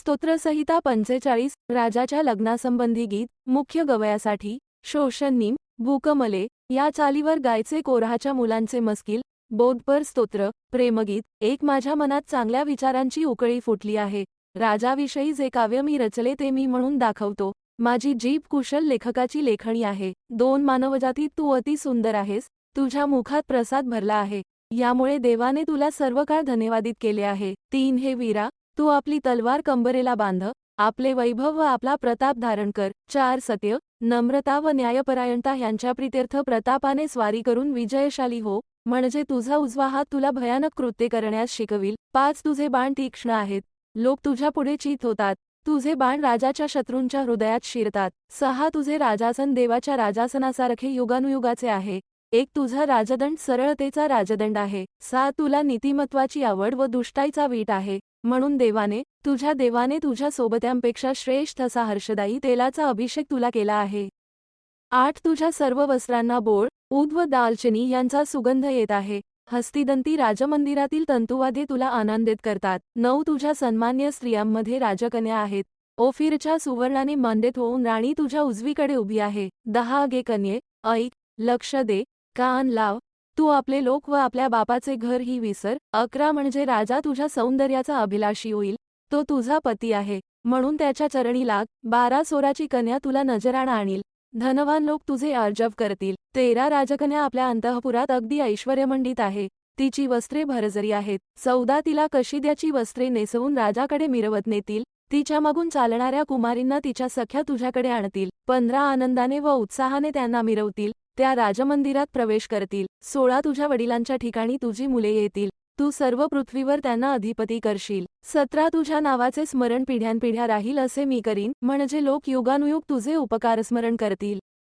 स्तोत्रसहिता पंचेचाळीस राजाच्या लग्नासंबंधी गीत मुख्य गवयासाठी शोषणनीम भूकमले या चालीवर गायचे कोरहाच्या मुलांचे मस्किल बोधपर स्तोत्र प्रेमगीत एक माझ्या मनात चांगल्या विचारांची उकळी फुटली आहे. राजाविषयी जे काव्य मी रचले ते मी म्हणून दाखवतो. माझी जीभ कुशल लेखकाची लेखणी आहे. दोन मानवजातीत तू अति सुंदर आहेस. तुझ्या मुखात प्रसाद भरला आहे. यामुळे देवाने तुला सर्व काळ धन्यवादित केले आहे. तीन हे वीरा तू आपली तलवार कंबरेला बांध. आपले वैभव व आपला प्रताप धारण कर. चार सत्य नम्रता व न्यायपरायणता ह्यांच्या प्रित्यर्थ प्रतापाने स्वारी करून विजयशाली हो. म्हणजे तुझा उजवा हात तुला भयानक कृत्य करण्यास शिकविल. पाच तुझे बाण तीक्ष्ण आहेत. लोक तुझ्या पुढे चित होतात. तुझे बाण राजाच्या शत्रूंच्या हृदयात शिरतात. सहा तुझे राजासन देवाच्या राजासनासारखे युगानुयुगाचे आहे. एक तुझा राजदंड सरळतेचा राजदंड आहे. सा तुला नीतिमत्वाची आवड व दुष्टाईचा वीट आहे. म्हणून देवाने तुझ्या देवाने तुझ्या सोबत्यांपेक्षा श्रेष्ठ असा हर्षदायी तेलाचा अभिषेक तुला केला आहे. आठ तुझ्या सर्व वस्त्रांना बोळ ऊद व दालचिनी यांचा सुगंध येत आहे. हस्तिदंती राजमंदिरातील तंतुवादे तुला आनंदित करतात. नऊ तुझ्या सन्मान्य स्त्रियांमध्ये राजकन्या आहेत. ओफिरच्या सुवर्णाने मंदित होऊन राणी तुझ्या उजवीकडे उभी आहे. दहा आगे कन्ये ऐक लक्ष दे कान लाव तू आपले लोक व आपल्या बापाचे घर ही विसर. अकरा म्हणजे राजा तुझ्या सौंदर्याचा अभिलाषी होईल. तो तुझा पती आहे. म्हणून त्याच्या चरणी लाग. बारा सोराची कन्या तुला नजराणा आणील. धनवान लोक तुझे अर्जव करतील. तेरा राजकन्या आपल्या अंतःपुरात अगदी ऐश्वर्यमंडित आहे. तिची वस्त्रे भरजरी आहेत. चौदा तिला कशिद्याची वस्त्रे नेसवून राजाकडे मिरवत नेतील. तिच्या मागून चालणाऱ्या कुमारींना तिच्या सख्या तुझ्याकडे आणतील. पंधरा आनंदाने व उत्साहाने त्यांना मिरवतील. त्या राजमंदिरात प्रवेश करतील. सोळा तुझ्या वडिलांच्या ठिकाणी तुझी मुले येतील. तू सर्व पृथ्वीवर त्यांना अधिपती करशील. सतरा तुझ्या नावाचे स्मरण पिढ्यानपिढ्या राहील असे मी करीन. म्हणजे लोक युगानुयुग तुझे उपकार स्मरण करतील.